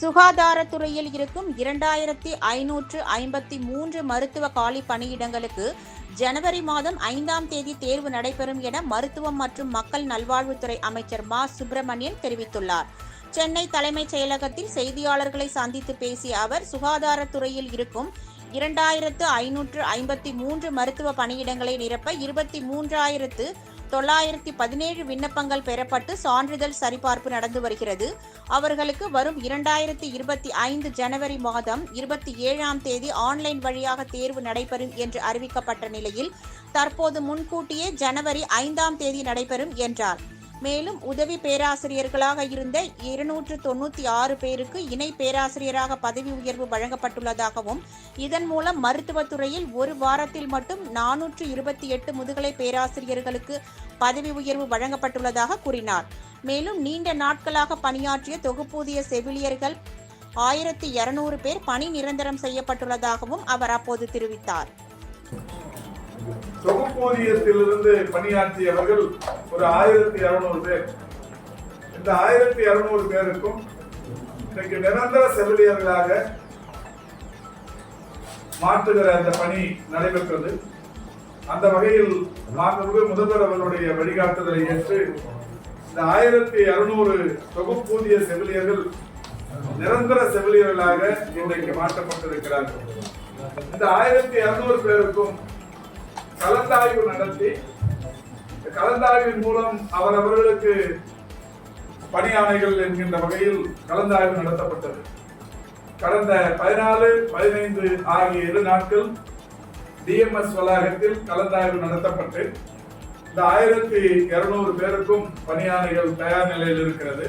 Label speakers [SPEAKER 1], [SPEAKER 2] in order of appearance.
[SPEAKER 1] சுகாதாரத்துறையில் இருக்கும் இரண்டாயிரத்தி ஐநூற்று ஐம்பத்தி மூன்று மருத்துவ காலி பணியிடங்களுக்கு ஜனவரி மாதம் ஐந்தாம் தேதி தேர்வு நடைபெறும் என மருத்துவம் மற்றும் மக்கள் நல்வாழ்வுத்துறை அமைச்சர் மா. சுப்பிரமணியன் தெரிவித்துள்ளார். சென்னை தலைமைச் செயலகத்தில் செய்தியாளர்களை சந்தித்து பேசிய அவர் சுகாதாரத்துறையில் இருக்கும் இரண்டாயிரத்து ஐநூற்று ஐம்பத்தி மூன்று மருத்துவ பணியிடங்களை நிரப்ப இருபத்தி மூன்றாயிரத்து தொள்ளாயிரத்தி பதினேழு விண்ணப்பங்கள் பெறப்பட்டு சான்றிதழ் சரிபார்ப்பு நடந்து வருகிறது. அவர்களுக்கு வரும் இரண்டாயிரத்தி இருபத்தி ஐந்து ஜனவரி மாதம் இருபத்தி ஏழாம் தேதி ஆன்லைன் வழியாக தேர்வு நடைபெறும் என்று அறிவிக்கப்பட்ட நிலையில் தற்போது முன்கூட்டியே ஜனவரி ஐந்தாம் தேதி நடைபெறும் என்றார். மேலும் உதவி பேராசிரியர்களாக இருந்த இருநூற்று தொண்ணூற்றி ஆறு பேருக்கு இணை பேராசிரியராக பதவி உயர்வு வழங்கப்பட்டுள்ளதாகவும் இதன் மூலம் மருத்துவத்துறையில் ஒரு வாரத்தில் மட்டும் நானூற்று இருபத்தி எட்டு முதுகலை பேராசிரியர்களுக்கு பதவி உயர்வு வழங்கப்பட்டுள்ளதாக கூறினார். மேலும் நீண்ட நாட்களாக பணியாற்றிய தொகுப்பூதிய செவிலியர்கள் ஆயிரத்தி இருநூறு பேர் பணி நிரந்தரம் செய்யப்பட்டுள்ளதாகவும் அவர் அப்போது தெரிவித்தார்.
[SPEAKER 2] தொகுப்பூதியத்திலிருந்து பணியாற்றியவர்கள் ஒரு ஆயிரத்தி இரநூறு பேர். இந்த ஆயிரத்தி இரநூறு பேருக்கும் இன்றைக்கு நிரந்தர செவிலியர்களாக மாற்றுகிற அந்த பணி நடைபெற்றது. அந்த வகையில் மாண்புமிகு முதல்வர் அவர்களுடைய வழிகாட்டுதலை ஏற்று இந்த ஆயிரத்தி இருநூறு தொகுப்பூதிய செவிலியர்கள் நிரந்தர செவிலியர்களாக இன்றைக்கு மாற்றப்பட்டிருக்கிறார்கள். இந்த ஆயிரத்தி இருநூறு பேருக்கும் கலந்தாய்வு நடத்தி கலந்தாய்வின் மூலம் அவரவர்களுக்கு பணியானைகள் என்கின்ற வகையில் கலந்தாய்வு நடத்தப்பட்டது. கடந்த பதினாலு பதினைந்து ஆகிய இரு நாட்கள் டிஎம்எஸ் வளாகத்தில் கலந்தாய்வு நடத்தப்பட்டு இந்த ஆயிரத்தி இருநூறு பேருக்கும் பணியானைகள் தயார் நிலையில் இருக்கிறது.